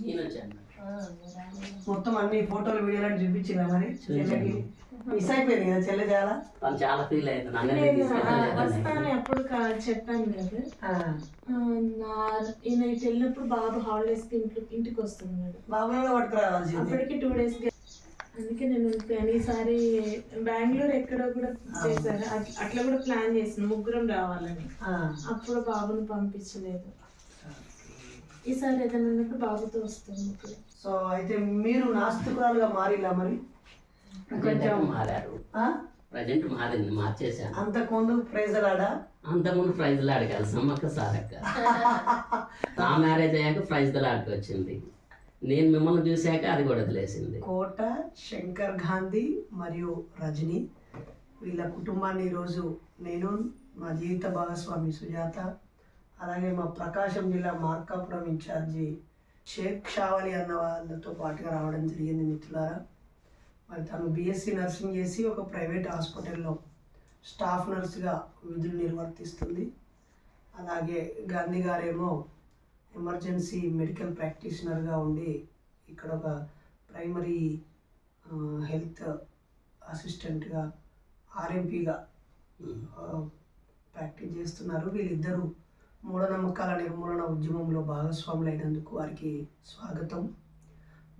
నేను వచ్చాను. మొత్తం అన్ని ఫోటోలు వీడియోలు చూపించిందా మరి? చెల్లెకి? మిస్ అయిపోయింది కదా చెల్లె చాలా? చాలా ఫీల్ అయింది. వస్తాను కా- చెప్పాను కదా. ఈయన వెళ్ళినప్పుడు బాబు హాలిడేస్కి ఇంట్లో ఇంటికి వస్తున్నాడు. బాబులో పట్టుకురావాల్సింది. అప్పటికి టూ డేస్ అందుకే నేను ఉండిపోయాను ఈసారి బెంగళూరు ఎక్కడో కూడా చేశారు. అట్- అట్లా కూడా ప్లాన్ చేసిన. ముగ్గురం రావాలని. అప్పుడు బాబుని పంపించలేదు. ఈసారి ఏదైనా ఉన్నప్పుడు బాబుతో వస్తాను సో అయితే మీరు నాస్తికురాలుగా మారిలా మరి? కొంచెం మారారు. ఆ? ప్రజెంట్ మారింది మార్చేశాను అంతకుముందు ప్రైజలాడా? అంతకుముందు ప్రైజ్ లాడకాలి సమ్మక్క సారక్క. నా మ్యారేజ్ అయ్యాక ప్రైజ్ లాడకి వచ్చింది. నేను మిమ్మల్ని చూశాక అది కూడా వదిలేసింది. కోట శంకర్ గాంధీ మరియు రజని వీళ్ళ కుటుంబాన్ని ఈరోజు నేను మా జీవిత భాగస్వామి సుజాత అలాగే మా ప్రకాశం జిల్లా మార్కాపురం ఇన్ఛార్జి షేక్ షావలి అన్న వాళ్ళతో పాటుగా రావడం జరిగింది మిత్రులారా. మరి తను బీఎస్సీ నర్సింగ్ చేసి ఒక ప్రైవేట్ హాస్పిటల్లో స్టాఫ్ నర్స్గా విధులు నిర్వర్తిస్తుంది. అలాగే గాంధీ గారేమో ఎమర్జెన్సీ మెడికల్ ప్రాక్టీషనర్గా ఉండి ఇక్కడ ఒక ప్రైమరీ హెల్త్ అసిస్టెంట్గా ఆర్ఎంపీగా ప్రాక్టీస్ చేస్తున్నారు. వీళ్ళిద్దరూ మూఢనమ్మకాల నిర్మూలన ఉద్యమంలో భాగస్వాములైనందుకు వారికి స్వాగతం.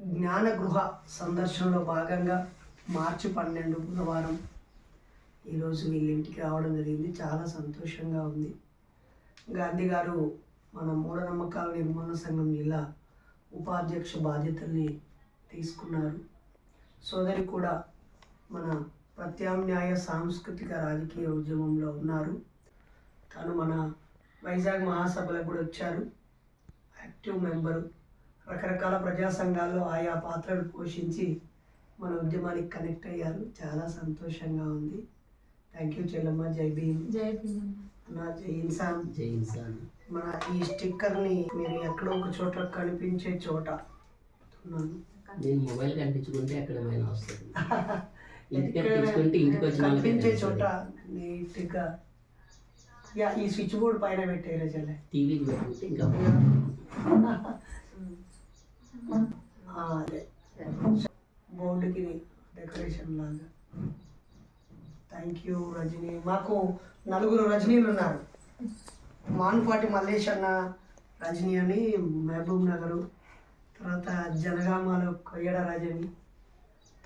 జ్ఞాన గృహ సందర్శనలో భాగంగా మార్చి పన్నెండు బుధవారం ఈరోజు వీళ్ళింటికి రావడం జరిగింది. చాలా సంతోషంగా ఉంది. గాంధీ గారు మన మూఢనమ్మకాల నిర్మూలన సంఘం జిల్లా ఉపాధ్యక్ష బాధ్యతల్ని తీసుకున్నారు. సోదరి కూడా మన ప్రత్యామ్నాయ సాంస్కృతిక రాజకీయ ఉద్యమంలో ఉన్నారు. తను మన వైజాగ్ మహాసభలకు కూడా వచ్చారు. Active member. రకరకాల ప్రజా సంఘాల్లో ఆయా పాత్రలు పోషించి మన ఉద్యమానికి కనెక్ట్ అయ్యారు. చాలా సంతోషంగా ఉంది. థ్యాంక్ యూ చెల్లమ్మ. జై భీమ్. జై భీమ్. నా జై ఇన్సాన్. జై ఇన్సాన్. మన ఈ స్టిక్కర్ని మీరు ఎక్కడో ఒక చోట కనిపించే చోట. నేను మొబైల్ కనిపించుకుంటే ఎక్కడమైనా వస్తుంది. కనిపించే. చోట నీట్గా యా ఈ స్విచ్ బోర్డ్ పైన పెట్టేరే చెల్లె. ఇంకా ఆ, అదే. బోర్డుకి డెకరేషన్ లాగా. Thank you Rajani. మాకు నలుగురు రజనీలు ఉన్నారు. మాన్పాటి మల్లేష్ అన్న రజనీ అని మహబూబ్ నగరు. తర్వాత జనగామలో కొయ్యడ రజని.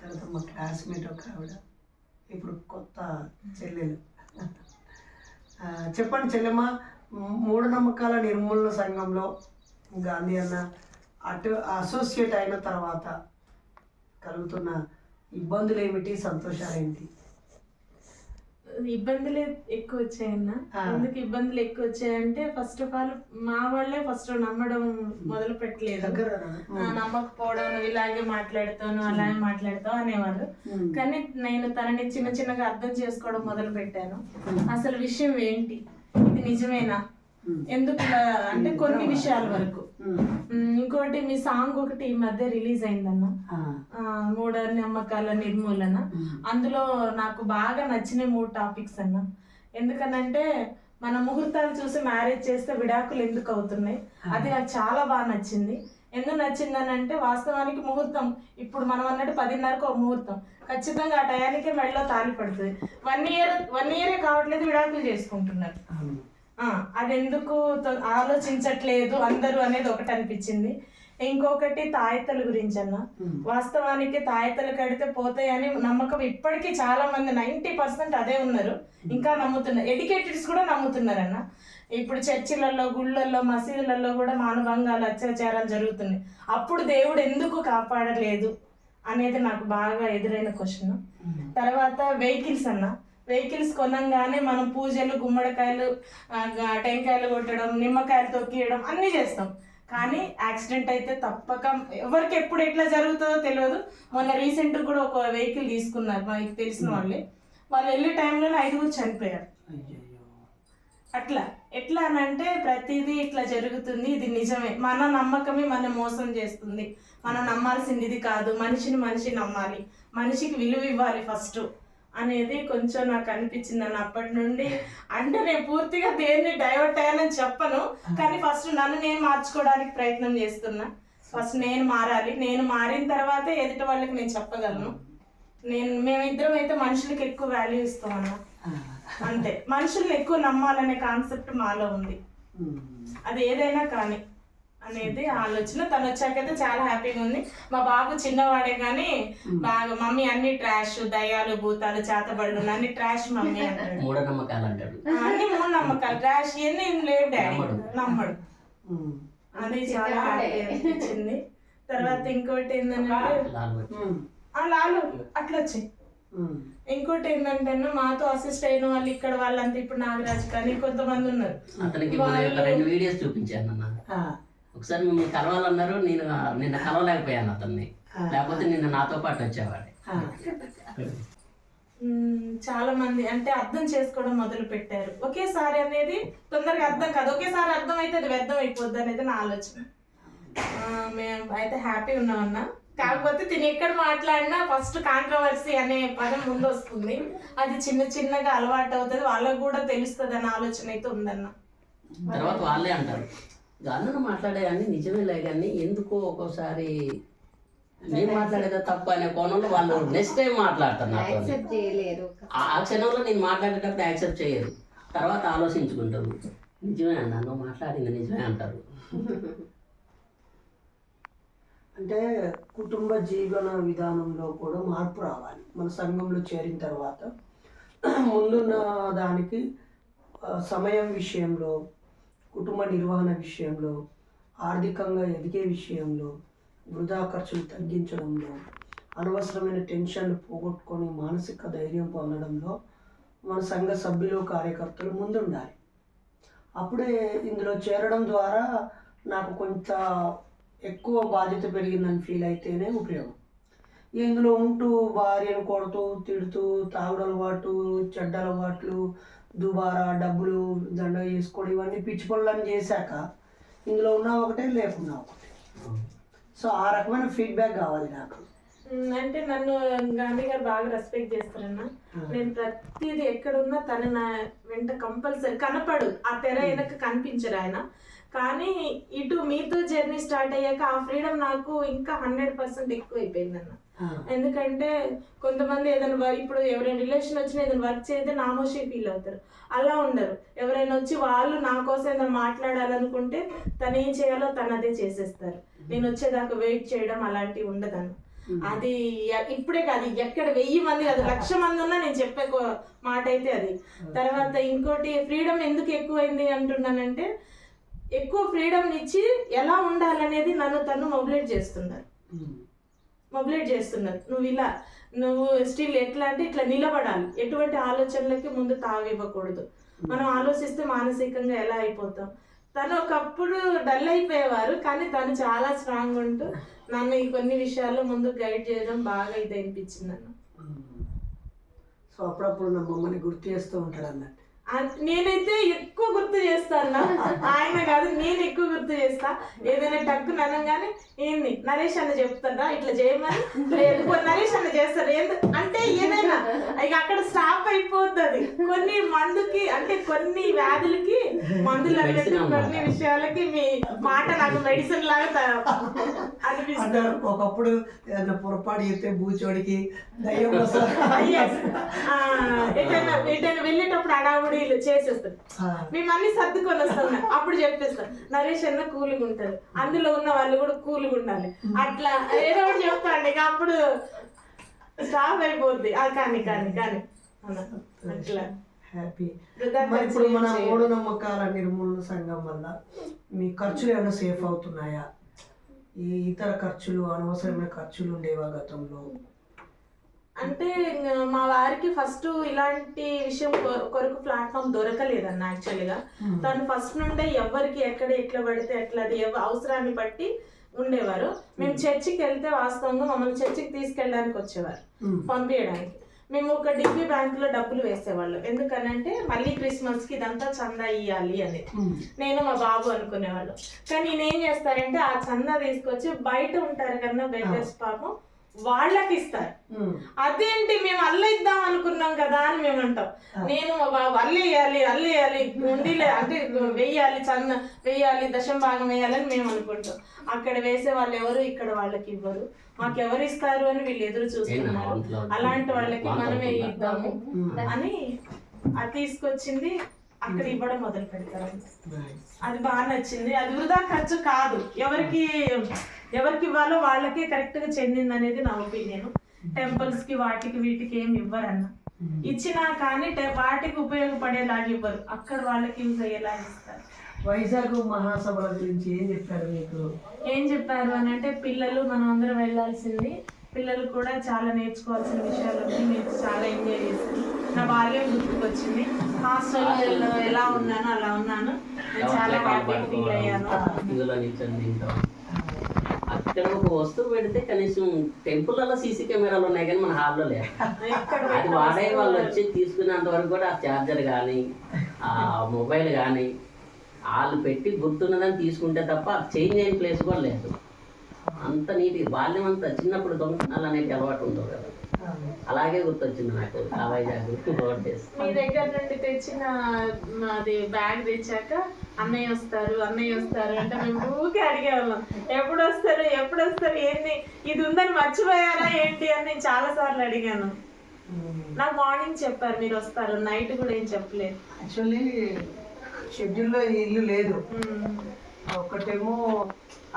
తర్వాత మా క్లాస్మేట్ ఒక ఆవిడ. ఇప్పుడు కొత్త చెల్లెలు. చెప్పండి చెల్లెమ్మ మూఢ మూఢనమ్మకాల నిర్మూలన సంఘంలో గాంధీ అన్న అటు అసోసియేట్ అయిన తర్వాత కలుగుతున్న ఇబ్బందులు ఏమిటి సంతోషాలు ఏంటి ఇబ్బందులు ఎక్కువ వచ్చాయన్న. ఎందుకు ఇబ్బందులు ఎక్కువ వచ్చాయంటే ఫస్ట్ ఆఫ్ ఆల్ మా వాళ్ళే ఫస్ట్ నమ్మడం మొదలు పెట్టలేదు. నమ్మకపోవడం ఇలాగే మాట్లాడుతాను అలాగే మాట్లాడతావు అనేవారు కానీ నేను తనని చిన్న చిన్నగా అర్థం చేసుకోవడం మొదలు పెట్టాను. అసలు విషయం ఏంటి? ఇది నిజమేనా? ఎందుకు అంటే కొన్ని విషయాల వరకు. ఇంకోటి మీ సాంగ్ ఒకటి ఈ మధ్య రిలీజ్ అయిందన్న. మూఢ నమ్మకాల నిర్మూలన. అందులో నాకు బాగా నచ్చిన మూడు టాపిక్స్ అన్న. ఎందుకనంటే మన ముహూర్తాలు చూసి మ్యారేజ్ చేస్తే విడాకులు ఎందుకు అవుతున్నాయి? అది నాకు చాలా బాగా నచ్చింది. ఎందుకు నచ్చిందని అంటే వాస్తవానికి ముహూర్తం ఇప్పుడు మనం అన్నట్టు పదిన్నరకు ఒక ముహూర్తం. ఖచ్చితంగా ఆ టయానికే మెడలో తాలి పడుతుంది. వన్ ఇయర్ వన్ ఇయరే కావట్లేదు విడాకులు చేసుకుంటున్నారు. ఆ, అది ఎందుకు తొ- ఆలోచించట్లేదు అందరూ అనేది ఒకటి అనిపించింది. ఇంకొకటి తాయతల గురించి అన్న వాస్తవానికి తాయతలు కడితే పోతాయని నమ్మకం ఇప్పటికీ చాలా మంది నైంటీ పర్సెంట్ అదే ఉన్నారు. ఇంకా నమ్ముతున్నారు ఎడ్యుకేటెడ్స్ కూడా నమ్ముతున్నారన్న. ఇప్పుడు చర్చిలలో గుళ్ళల్లో మసీదులలో కూడా మానభంగాలు అత్యాచారాలు జరుగుతున్నాయి. అప్పుడు దేవుడు ఎందుకు కాపాడలేదు అనేది నాకు బాగా ఎదురైన క్వశ్చన్. తర్వాత వెహికల్స్ అన్న. వెహికల్స్ కొనంగానే మనం పూజలు గుమ్మడికాయలు టెంకాయలు కొట్టడం నిమ్మకాయలు తొక్కియడం అన్నీ చేస్తాం. కానీ యాక్సిడెంట్ అయితే తప్పక ఎవరికి ఎప్పుడు ఎట్లా జరుగుతుందో తెలియదు. మొన్న రీసెంట్ కూడా ఒక వెహికల్ తీసుకున్నారు మనకి తెలిసిన వాళ్ళే. వాళ్ళు వెళ్ళే టైంలోనే ఐదుగురు చనిపోయారు. అట్లా ఎట్లా అని అంటే ప్రతిదీ ఇట్లా జరుగుతుంది ఇది నిజమే. మన నమ్మకమే మన మోసం చేస్తుంది. మనం నమ్మాల్సింది ఇది కాదు మనిషిని మనిషి నమ్మాలి. మనిషికి విలువ ఇవ్వాలి ఫస్ట్. అనేది కొంచెం నాకు అనిపించింది అన్న అప్పటి నుండి. అంటే నేను పూర్తిగా దేన్ని డైవర్ట్ అయ్యానని చెప్పను కానీ ఫస్ట్ నన్ను నేను మార్చుకోవడానికి ప్రయత్నం చేస్తున్నా. ఫస్ట్ నేను మారాలి. నేను మారిన తర్వాతే ఎదుటి వాళ్ళకి నేను చెప్పగలను. నేను మేమిద్దరం అయితే మనుషులకి ఎక్కువ వాల్యూ ఇస్తాం అన్న అంతే. మనుషుల్ని ఎక్కువ నమ్మాలనే కాన్సెప్ట్ మాలో ఉంది. అది ఏదైనా కానీ. అనేది ఆలోచన. తను వచ్చాకైతే చాలా హ్యాపీగా ఉంది. మా బాబు చిన్నవాడే కానీ బాగా మమ్మీ అన్ని ట్రాష్ దయ్యాలు భూతాలు చేతబడులు అన్ని ట్రాష్ మమ్మీ అంటాడు. మూఢనమ్మకాలు అంటాడు అన్ని మూడు నమ్మకాలు ట్రాష్ ఇవన్నీ ఏం లేవు డాడీ. నమ్మడు. అది చాలా హ్యాపీ అనిపించింది. తర్వాత ఇంకోటి ఏంటంటే లాలు ఆ లాలు అట్లా వచ్చాయి ఇంకోటి ఏంటంటే మాతో అసిస్ట్ అయిన వాళ్ళు ఇక్కడ వాళ్ళంతా ఇప్పుడు నాగరాజు కానీ కొంతమంది ఉన్నారు. అతనికి రెండు వీడియోస్ చూపించాను ఒకసారి మిమ్మల్ని కలవాలన్నారు నేను నిన్న కలవలేకపోయాను అతన్ని. లేకపోతే నిన్న నాతో పాటు వచ్చేవాడే చాలా మంది అంటే అర్థం చేసుకోవడం మొదలు పెట్టారు. ఒకేసారి అనేది తొందరగా అర్థం కాదు. ఒకేసారి అర్థం అయితే అది వ్యర్థం అయిపోద్ది అనేది నా ఆలోచన. మేము అయితే హ్యాపీ ఉన్నామన్న. కాకపోతే తిని ఎక్కడ మాట్లాడినా ఫస్ట్ కాంట్రవర్సీ అనే పదం ముందు వస్తుంది అది చిన్న చిన్నగా అలవాటు అవుతుంది. వాళ్ళకు కూడా తెలుస్తుంది అన్న ఆలోచన అయితే ఉందన్న. తర్వాత వాళ్ళే అంటారు. అన్నను మాట్లాడే అన్ని నిజమేలే కానీ ఎందుకో ఒక్కోసారి నేను మాట్లాడేదో తప్పు అనే కోణంలో వాళ్ళు నెక్స్ట్ టైం మాట్లాడతారు నాతో యాక్సెప్ట్ చేయలేరు ఆ క్షణంలో నేను మాట్లాడేటప్పుడు యాక్సెప్ట్ చేయరు. తర్వాత ఆలోచించుకుంటారు. నిజమే అన్న నువ్వు మాట్లాడింది నిజమే అంటారు. అంటే కుటుంబ జీవన విధానంలో కూడా మార్పు రావాలి. మన సంఘంలో చేరిన తర్వాత ముందున్న దానికి సమయం విషయంలో కుటుంబ నిర్వహణ విషయంలో ఆర్థికంగా ఎదిగే విషయంలో వృధా ఖర్చులు తగ్గించడంలో అనవసరమైన టెన్షన్లు పోగొట్టుకొని మానసిక ధైర్యం పొందడంలో మన సంఘ సభ్యులు కార్యకర్తలు ముందుండాలి. అప్పుడే ఇందులో చేరడం ద్వారా నాకు కొంత ఎక్కువ బాధ్యత పెరిగిందని ఫీల్ అయితేనే ఉపయోగం. ఇందులో ఉంటూ భార్యను కొడుతూ తిడుతూ తాగుడు అలవాటు చెడ్డ అలవాట్లు దుబారా డబ్బులు దండ చేసుకోవడం ఇవన్నీ పిచ్చి పనులను చేశాక ఇందులో ఉన్నా ఒకటే లేకున్నా ఒకటే. సో ఆ రకమైన ఫీడ్బ్యాక్ కావాలి నాకు. అంటే నన్ను గాంధీ గారు బాగా రెస్పెక్ట్ చేస్తారన్న. నేను ప్రతిదీ ఎక్కడున్నా తను నా వెంట కంపల్సరీ కనపడు. ఆ తెర వెనక కనిపించరు ఆయన. కానీ ఇటు మీతో జర్నీ స్టార్ట్ అయ్యాక ఆ ఫ్రీడమ్ నాకు ఇంకా హండ్రెడ్ పర్సెంట్ ఎక్కువ అయిపోయిందన్న ఎందుకంటే కొంతమంది ఏదైనా వర్క్ ఇప్పుడు ఎవరైనా రిలేషన్ వచ్చినా ఏదైనా వర్క్ చేస్తే నామోషి ఫీల్ అవుతారు. అలా ఉండరు. ఎవరైనా వచ్చి వాళ్ళు నా కోసం ఏదైనా మాట్లాడాలనుకుంటే తను ఏం చేయాలో తను అదే చేసేస్తారు. నేను వచ్చేదాకా వెయిట్ చేయడం అలాంటివి ఉండదన్న అది ఇప్పుడే కాదు ఎక్కడ వెయ్యి మంది కాదు లక్ష మంది ఉన్నా నేను చెప్పే మాట అయితే అది. తర్వాత ఇంకోటి ఫ్రీడమ్ ఎందుకు ఎక్కువైంది అంటున్నానంటే ఎక్కువ ఫ్రీడమ్ ఇచ్చి ఎలా ఉండాలనేది నన్ను తను మొబిలైట్ చేస్తున్నారు. మొబిలైట్ చేస్తున్నారు. నువ్వు ఇలా నువ్వు స్టిల్ ఎట్లా అంటే ఇట్లా నిలబడాలి. ఎటువంటి ఆలోచనలకి ముందు తావివ్వకూడదు మనం ఆలోచిస్తే మానసికంగా ఎలా అయిపోతాం? తను ఒకప్పుడు డల్ అయిపోయేవారు కానీ తను చాలా స్ట్రాంగ్ ఉంటూ నన్ను ఈ కొన్ని విషయాల్లో ముందు గైడ్ చేయడం బాగా ఇది అనిపించింది అన్న. సో అప్పుడప్పుడు నా మమ్మల్ని గుర్తు చేస్తూ ఉంటాడు అన్నట్టు. నేనైతే ఎక్కువ గుర్తు చేస్తాను? ఆయన కాదు నేను ఎక్కువ గుర్తు చేస్తా. ఏదైనా టక్కు అనగానే ఏంది నరేష్ అన్న చెప్తాడా ఇట్లా చేయమని? నరేష్ అన్న చేస్తాడు. ఏంది అంటే ఏదైనా ఇక అక్కడ స్టాప్ అయిపోతుంది. కొన్ని మందుకి అంటే కొన్ని వ్యాధులకి మందులు. కొన్ని విషయాలకి మీ మాట నాకు మెడిసిన్ లాగా అనిపిస్తుంది. ఒకప్పుడు ఏదైనా పొరపాటు చేస్తే బూచోడికి ఎటైనా వెళ్ళేటప్పుడు అడావుడి చేసేస్తారు. మేము అన్ని సర్దుకొని వస్తాం అప్పుడు చెప్పేస్తాం నరేష్ అన్న కూల్గా ఉంటారు అందులో ఉన్న వాళ్ళు కూడా కూల్గా ఉండాలి. అట్లా ఏదో ఒకటి చెప్తాండి అప్పుడు స్టాప్ అయిపోద్ది. కానీ కానీ కానీ. అట్లా. హ్యాపీ మరి ఇప్పుడు మన మూఢనమ్మకాల నిర్మూలన సంఘం వల్ల మీ ఖర్చులు ఏమైనా సేఫ్ అవుతున్నాయా? ఈ ఇతర ఖర్చులు అనవసరమైన ఖర్చులు ఉండేవా గతంలో? అంటే మా వారికి ఫస్ట్ ఇలాంటి విషయం కొరకు ప్లాట్ఫామ్ దొరకలేదన్న యాక్చువల్గా. తను ఫస్ట్ నుండే ఎవరికి ఎక్కడ ఎట్లా పడితే ఎట్లా అది అవసరాన్ని బట్టి ఉండేవారు. మేము చర్చికి వెళ్తే వాస్తవంగా మమ్మల్ని చర్చికి తీసుకెళ్ళడానికి వచ్చేవారు. పంపించడానికి మేము ఒక డిగ్రీ బ్యాంక్లో డబ్బులు వేసేవాళ్ళం. ఎందుకనంటే మళ్ళీ క్రిస్మస్కి ఇదంతా చందా ఇయ్యాలి అని. నేను మా బాబు అనుకునేవాళ్ళం. కానీ నేను ఏం చేస్తారంటే ఆ చందా తీసుకొచ్చి బయట ఉంటారు కన్నా బెగ్గర్స్ పాపం వాళ్ళకి ఇస్తారు. అదేంటి మేము అల్ల ఇద్దాం అనుకున్నాం కదా అని మేము అంటాం. నేను బాబు అల్లేయాలి అల్లేయాలి ఉండిలే అంటే వెయ్యాలి చంద వెయ్యాలి దశం భాగం వేయాలని మేము అనుకుంటాం. అక్కడ వేసే వాళ్ళు ఎవరు? ఇక్కడ వాళ్ళకి ఇవ్వరు. మాకు ఎవరు ఇస్తారు అని వీళ్ళు ఎదురు చూస్తున్నారు. అలాంటి వాళ్ళకి మనమే ఇద్దాము అని అది తీసుకొచ్చింది అక్కడ ఇవ్వడం మొదలు పెడతారు. అది బాగా నచ్చింది. అది వృధా ఖర్చు కాదు. ఎవరికి ఎవరికి ఇవ్వాలో వాళ్ళకే కరెక్ట్గా చెందింది అనేది నా ఒపీనియన్. టెంపుల్స్కి వాటికి వీటికి ఏమి ఇవ్వరన్న. ఇచ్చినా కానీ వాటికి ఉపయోగపడేలాగా ఇవ్వరు. అక్కడ వాళ్ళకి యూజ్ అయ్యేలాగా ఇస్తారు. వైజాగ్ మహాసభల గురించి ఏం చెప్పారు మీకు? ఏం చెప్పారు అని అంటే పిల్లలు మనం అందరం వెళ్ళాల్సింది పిల్లలు కూడా చాలా నేర్చుకోవాల్సిన విషయాలు ఉన్నాయి నేను చాలా ఎంజాయ్ చేశాను. నా బాల్యం గుర్తుకొచ్చింది. హాస్టల్లో ఎలా ఉన్నాను అలా ఉన్నాను. నేను చాలా హ్యాపీ ఫీల్ అయ్యాను అక్కడ ఒక వస్తువు పెడితే కనీసం టెంపుల్లో సీసీ కెమెరాలు ఉన్నాయి కానీ మన హాల్లో లేదు అది వాడే వాళ్ళు వచ్చి తీసుకునేంత వరకు కూడా ఆ చార్జర్ కానీ ఆ మొబైల్ కానీ వాళ్ళు పెట్టి గుర్తున్నదని తీసుకుంటే తప్ప చేంజ్ అయిన ప్లేస్ కూడా లేదు. అంత నీటి బాల్యం అంతా చిన్నప్పుడు దొంగతనాలు అనేది అలవాటు ఉంటుంది కదా. అలాగే గుర్తొచ్చింది నాకు ఆ వైజాగ్ మీ దగ్గర నుండి తెచ్చిన అది బ్యాగ్ తెచ్చాక అన్నయ్య వస్తారు అన్నయ్య వస్తారు అంటే మేము ఊకే అడిగేవాళ్ళం ఎప్పుడు వస్తారు ఎప్పుడు వస్తారు ఏంటి ఇది ఉందని మర్చిపోయారా ఏంటి? అని నేను చాలా సార్లు అడిగాను. నాకు మార్నింగ్ చెప్పారు మీరు వస్తారు నైట్ కూడా ఏం చెప్పలేదు. యాక్చువల్లీ షెడ్యూల్లో ఇల్లు లేదు. ఒకటేమో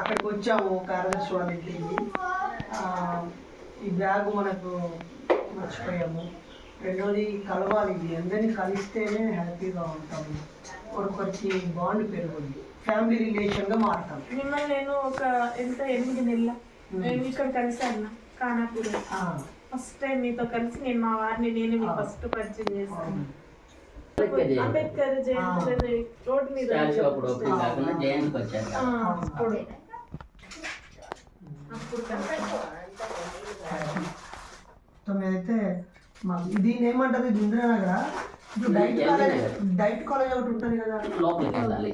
అక్కడికి వచ్చాము కార్యదర్శి వాళ్ళ ఇంటికి ఈ బ్యాగ్ మనకు మర్చిపోయాము. రెండోది కలవాలి ఇది. అందరినీ కలిస్తేనే హ్యాపీగా ఉంటాము. ఒకరికి బాండ్ పెరుగుద్ది ఫ్యామిలీ రిలేషన్గా మారుతాం. మిమ్మల్ని నేను ఒక ఎంత ఎనిమిది నెలల మేము. ఇక్కడ కలిసాను కానాపూర్. ఫస్ట్ టైం మీతో కలిసి నేను మా వారిని నేను మీకు ఫస్ట్ పరిచయం చేశాను అంబేద్కర్ జయంతి. రోడ్ మీద జయంతికి వచ్చారు కలిసాను. తొమ్మిదైతే మాకు ఇది ఏమంటారు ఇది ఇందిరానగర్? ఇప్పుడు డైట్ కాలేజ్ డైట్ కాలేజ్ ఒకటి ఉంటుంది కదా. లోపలికి వెళ్ళాలి.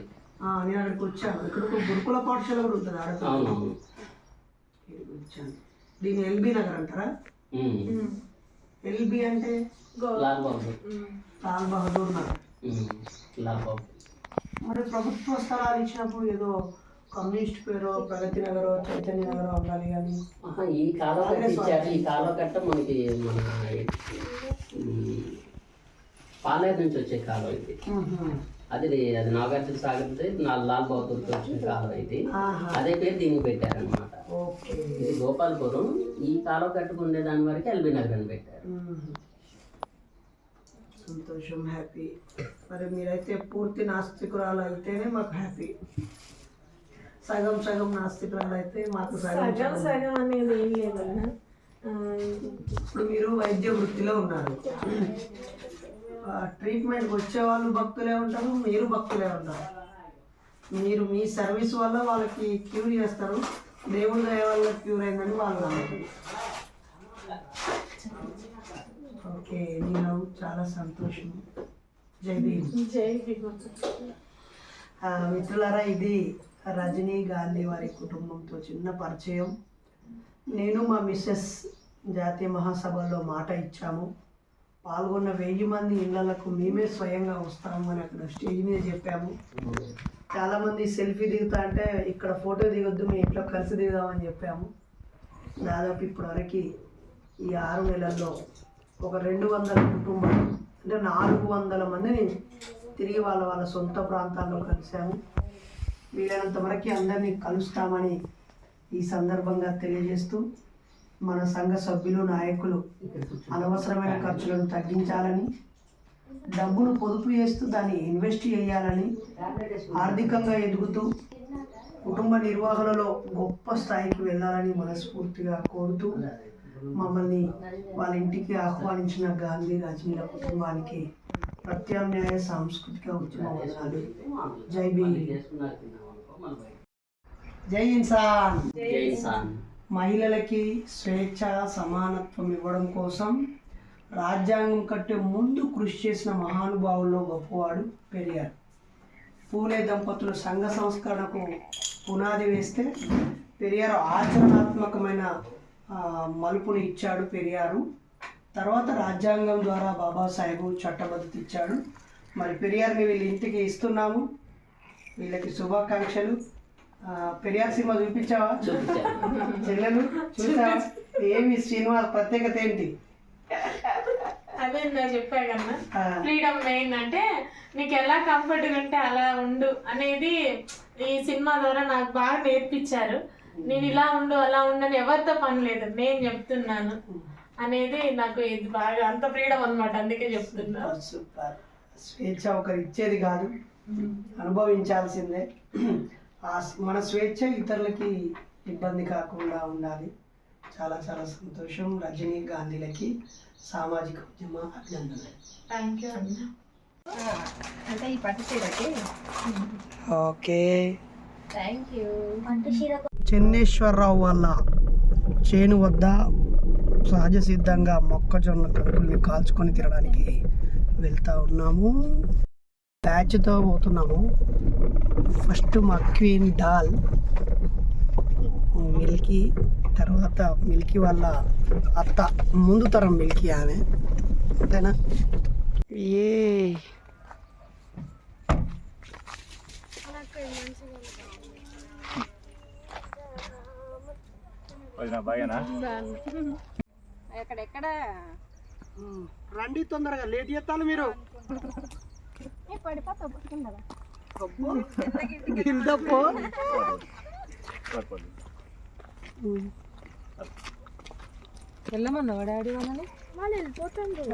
నేను అక్కడికి వచ్చాను. ఇక్కడ ఒక గురుకుల పాఠశాల కూడా ఉంటుంది ఆడ. అవునవును. ఇక్కడికి వచ్చాను. దీన్ని ఎల్బీ నగర్ అంటారా. ఎల్బీ అంటే? లాల్ బహదూర్. నగర్. మరి ప్రభుత్వ స్థలాలు ఇచ్చినప్పుడు ఏదో కమ్యూనిస్ట్ పేరు ప్రగతి నగర్ చైతన్య నగర్ ఉండాలి కానీ ఈ కాలం ఇచ్చారు ఈ కాలం కట్ట మనకి మన పాలేరు నుంచి వచ్చే కాలం ఇది. అది అది నాగార్జున సాగర్ నా లాల్ బహదూర్కి వచ్చిన కాలం ఇది. అదే పేరు దీనికి పెట్టారనమాట ఓకే. ఇది గోపాల్పురం. ఈ కాలం కట్టుకునే దాని వరకు ఎల్బీ నగర్ అని పెట్టారు. సంతోషం హ్యాపీ. మరి మీరైతే పూర్తి నాస్తికురాలు అయితేనే మాకు హ్యాపీ. సగం సగం నాస్తికురాలు అయితే మాకు సగం సగం అనేది ఏం లేదన్న. ఇప్పుడు మీరు వైద్య వృత్తిలో ఉన్నారు. ఆ, ట్రీట్మెంట్కి వచ్చే వాళ్ళు భక్తులే ఉంటారు మీరు భక్తులే ఉంటారు. మీరు మీ సర్వీస్ వల్ల వాళ్ళకి క్యూర్ చేస్తారు దేవుడి దయ వల్ల క్యూర్ అయిందని వాళ్ళు ఓకే నేను చాలా సంతోషం. జై భీమ్. జై భీమ్. మిత్రులారా ఇది రజనీ గాంధీ వారి కుటుంబంతో చిన్న పరిచయం. నేను మా మిస్సెస్ జాతీయ మహాసభల్లో మాట ఇచ్చాము. పాల్గొన్న వెయ్యి మంది ఇళ్ళకు మేమే స్వయంగా వస్తాము అని అక్కడ స్టేజ్ మీద చెప్పాము. చాలామంది సెల్ఫీ దిగుతా అంటే ఇక్కడ ఫోటో దిగొద్దు మీ ఇంట్లో కలిసి దిగుదామని చెప్పాము. దాదాపు ఇప్పటివరకు ఈ ఆరు నెలల్లో ఒక రెండు వందల కుటుంబాలు అంటే నాలుగు వందల మందిని తిరిగి వాళ్ళ వాళ్ళ సొంత ప్రాంతాల్లో కలిసాము వీలైనంత వరకు అందరినీ కలుస్తామని ఈ సందర్భంగా తెలియజేస్తూ మన సంఘ సభ్యులు నాయకులు అనవసరమైన ఖర్చులను తగ్గించాలని డబ్బును పొదుపు చేస్తూ దాన్ని ఇన్వెస్ట్ చేయాలని ఆర్థికంగా ఎదుగుతూ కుటుంబ నిర్వహణలో గొప్ప స్థాయికి వెళ్ళాలని మనస్ఫూర్తిగా కోరుతూ మమ్మల్ని వాళ్ళ ఇంటికి ఆహ్వానించిన గాంధీ రజనీల కుటుంబానికి ప్రత్యామ్నాయ సాంస్కృతిక ఉద్యమ వందనాలు. జై భీమ్. జై ఇన్సాన్. జై ఇన్సాన్. మహిళలకి స్వేచ్ఛ సమానత్వం ఇవ్వడం కోసం రాజ్యాంగం కట్టే ముందు కృషి చేసిన మహానుభావుల్లో గొప్పవాడు పెరియార్. పూలే దంపతులు సంఘ సంస్కరణకు పునాది వేస్తే పెరియార్ ఆచరణాత్మకమైన మలుపుని ఇచ్చాడు పెరియారు. తర్వాత రాజ్యాంగం ద్వారా బాబాసాహెబ్ చట్టబద్ధత ఇచ్చాడు. మరి పెరియార్ని వీళ్ళ ఇంటికి ఇస్తున్నాము. వీళ్ళకి శుభాకాంక్షలు. పెరియార్ సినిమా చూపించావా? చెల్లెలు చూసావా? ఏమి సినిమా ప్రత్యేకత ఏంటి? అదే నేను చెప్పా కన్నా ఫ్రీడమ్ మెయిన్ అంటే నీకు ఎలా కంఫర్ట్ ఉంటే అలా ఉండు అనేది ఈ సినిమా ద్వారా నాకు బాగా నేర్పించారు. నేను ఇలా ఉండు అలా ఉండు అని ఎవరితో పని లేదు నేను చెప్తున్నాను. అనేది నాకు ఇది బాగా అంత ఫ్రీడమ్ అన్నమాట అందుకే చెప్తున్నా. సూపర్. స్వేచ్ఛ ఒకరు ఇచ్చేది కాదు. అనుభవించాల్సిందే. ఆ మన స్వేచ్ఛ ఇతరులకి ఇబ్బంది కాకుండా ఉండాలి. చాలా చాలా సంతోషం రజనీ గాంధీలకి సామాజిక ఉద్యమ అభినందనలు. థ్యాంక్ యూ అన్న అంటే ఈ పట్టు చీరకి? ఓకే. థ్యాంక్ యూ చెన్నేశ్వరరావు వాళ్ళ చేను వద్ద సహజ సిద్ధంగా మొక్కజొన్న కంకుల్ని కాల్చుకొని తినడానికి వెళ్తా ఉన్నాము. బ్యాచ్తో పోతున్నాము. ఫస్ట్ మా క్వీన్ డాల్ మిల్కీ తర్వాత మిల్కీ వాళ్ళ అత్త ముందు తరం మిల్కీ ఆమె. అంతేనా? ఏ. ఎక్కడెక్కడ? రండి తొందరగా లేట్ చేస్తాను మీరు. వెళ్ళమన్నావా డాడీ వాళ్ళని? వాళ్ళు వెళ్ళిపోతాండ్రు.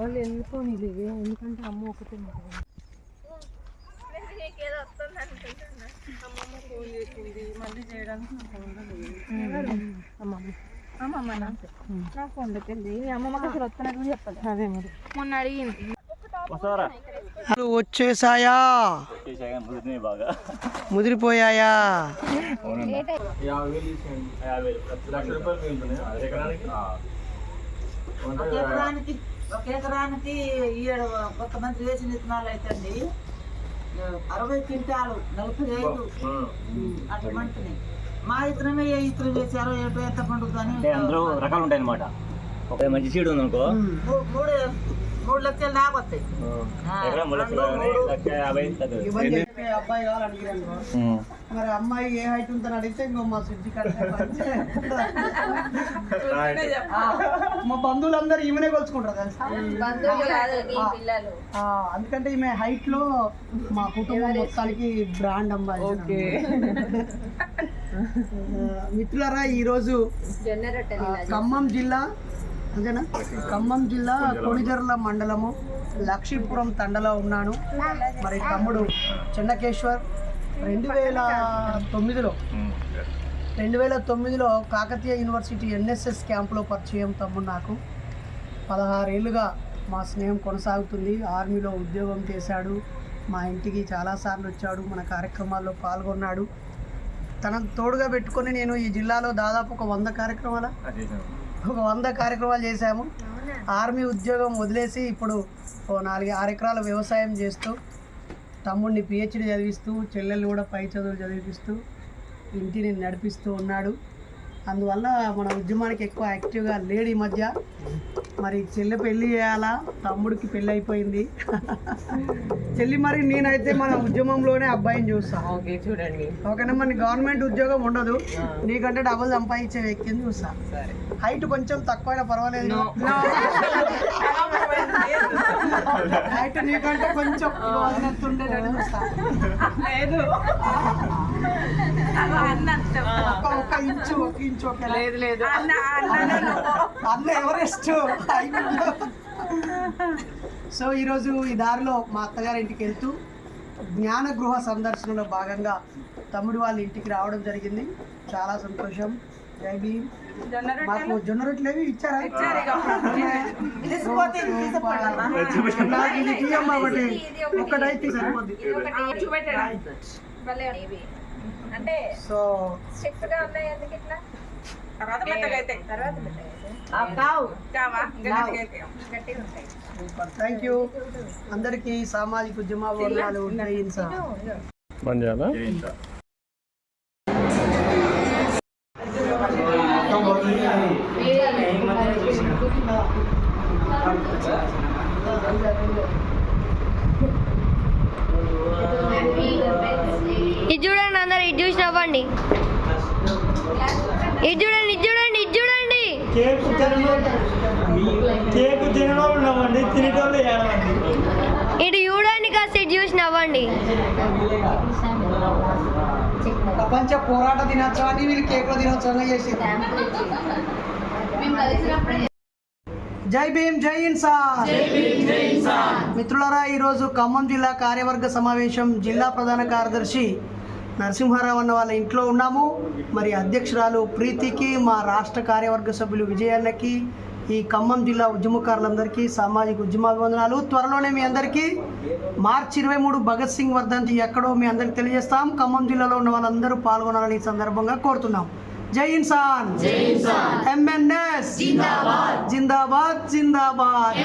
వాళ్ళు వెళ్ళిపోని ఎందుకంటే అమ్మ ఒకటే ఉంటుంది. అమ్మమ్మ ఫోన్ చేసింది. మళ్ళీ చేయడానికి నాకు ఉండదు. అమ్మమ్మ అమ్మమ్మ నా నా ఫోన్లోకి వెళ్ళి అమ్మమ్మకి అసలు వస్తున్నట్టు చెప్పాలి అదే మరి. మొన్న అడిగింది. వచ్చేసాయా? బాగా. ముదిరిపోయాయా? ఎకరానికి ఒక ఎకరానికి ఈయడు కొంతమంది వేసిన విత్తనాలు అయితే అరవై క్వింటాలు నలభై ఐదు అట్లా మంటున్నాయి మా ఇతరమే ఏ ఇతరం వేసారో ఏటో ఎంత పండుతుందని అంటే అందులో రకాలు ఉంటాయి అనమాట ఒక మంచి సీడ్ ఉంది అనుకో మూడు మూడు లక్షలు దాకా వస్తాయి. ఇవన్నీ చెప్పే అబ్బాయి ఉమ్. మరి అమ్మాయి ఏ హైట్ ఉందని అడిగితే ఇంకో మా సుజ్జి కడితే మా బంధువులందరూ ఈమెనే కొలుచుకుంటారు తెలుసా? ఆ, అందుకంటే ఈమె హైట్లో మా కుటుంబం మొత్తానికి బ్రాండ్ అమ్మాయి మిత్రులారా ఈరోజు ఖమ్మం జిల్లా అంతేనా? ఖమ్మం జిల్లా కొణిజర్ల మండలము లక్ష్మీపురం తండలో ఉన్నాను. మరి తమ్ముడు చెన్నకేశ్వర్ రెండు వేల తొమ్మిదిలో రెండు వేల తొమ్మిదిలో కాకతీయ యూనివర్సిటీ ఎన్ఎస్ఎస్ క్యాంపులో పరిచయం తమ్ముడు నాకు. పదహారేళ్ళుగా మా స్నేహం కొనసాగుతుంది. ఆర్మీలో ఉద్యోగం చేశాడు. మా ఇంటికి చాలాసార్లు వచ్చాడు. మన కార్యక్రమాల్లో పాల్గొన్నాడు. తనను తోడుగా పెట్టుకొని నేను ఈ జిల్లాలో దాదాపు ఒక వంద కార్యక్రమాల ఒక వంద కార్యక్రమాలు చేశాము. ఆర్మీ ఉద్యోగం వదిలేసి ఇప్పుడు ఓ నాలుగు ఆరు ఎకరాల వ్యవసాయం చేస్తూ తమ్ముడిని పిహెచ్డి చదివిస్తూ చెల్లెల్ని కూడా పై చదువులు చదివిస్తూ ఇంటిని నడిపిస్తూ ఉన్నాడు. అందువల్ల మన ఉద్యమానికి ఎక్కువ యాక్టివ్గా లేడు ఈ మధ్య. మరి చెల్లె పెళ్ళి చేయాలా? తమ్ముడికి పెళ్ళి అయిపోయింది. చెల్లి మరి నేనైతే మన ఉద్యమంలోనే అబ్బాయిని చూస్తా. ఓకే చూడండి. ఓకేనా? మరి గవర్నమెంట్ ఉద్యోగం ఉండదు. నీకంటే డబుల్ సంపాదించే వ్యక్తిని చూస్తా. సరే. హైట్ కొంచెం తక్కువైనా పర్వాలేదు. హైట్ నీకంటే కొంచెం ఉండేటట్టు చూస్తా. లేదు. ఇంచు ఒక ఇంచు ఒక లేదు లేదు. అన్న ఎవరెస్ట్? సో ఈరోజు ఈ దారిలో మా అత్తగారి ఇంటికి వెళ్తూ జ్ఞాన గృహ సందర్శనలో భాగంగా తమ్ముడు వాళ్ళ ఇంటికి రావడం జరిగింది. చాలా సంతోషం. జై భీమ్. మాకు జొన్న రొట్టెలు ఏవి ఇచ్చారా? తీసుకోతే తీసుకుపోయినా నాకు ఇది తీయమ్మా ఒకటి. ఒక్కటైతే సరిపోద్ది. అంటే సో స్ట్రిక్ట్గా ఉన్నాయి ఎందుకు ఇట్లా? తర్వాత మెత్తగా అయితే. తర్వాత పెట్టేసి. కావు. కావా? గట్టిగా అయితే. గట్టిగా ఉంటాయి. సూపర్. Thank you. అందరికీ సామాజిక ఉద్యమ జై హింద్. ఇది చూడండి. అందరు ఇది చూసి నవ్వండి. ఇది చూడండి ఇది చూడండి ఇది చూడండి. కేక్ కేక్ తినడం ఏడవండి. ఇటు చూడండి కాస్త ఇటు చూసి నవ్వండి. ప్రపంచ పోరాట దినోత్సవాన్ని వీళ్ళు కేకుల దినోత్సవంగా చేసి జై భీమ్ జై ఇన్సాన్. మిత్రులారా ఈరోజు ఖమ్మం జిల్లా కార్యవర్గ సమావేశం జిల్లా ప్రధాన కార్యదర్శి నరసింహారావు అన్న వాళ్ళ ఇంట్లో ఉన్నాము. మరి అధ్యక్షురాలు ప్రీతికి మా రాష్ట్ర కార్యవర్గ సభ్యులు విజయన్నకి ఈ ఖమ్మం జిల్లా ఉద్యమకారులందరికీ సామాజిక ఉద్యమాభివందనాలు. త్వరలోనే మీ అందరికీ మార్చి ఇరవై మూడు భగత్ సింగ్ వర్ధంతి ఎక్కడో మీ అందరికి తెలియజేస్తాం. ఖమ్మం జిల్లాలో ఉన్న వాళ్ళందరూ పాల్గొనాలని ఈ సందర్భంగా కోరుతున్నాం. జై ఇన్సాన్. ఎంఎన్ఎస్. జిందాబాద్. జిందాబాద్. జిందాబాద్.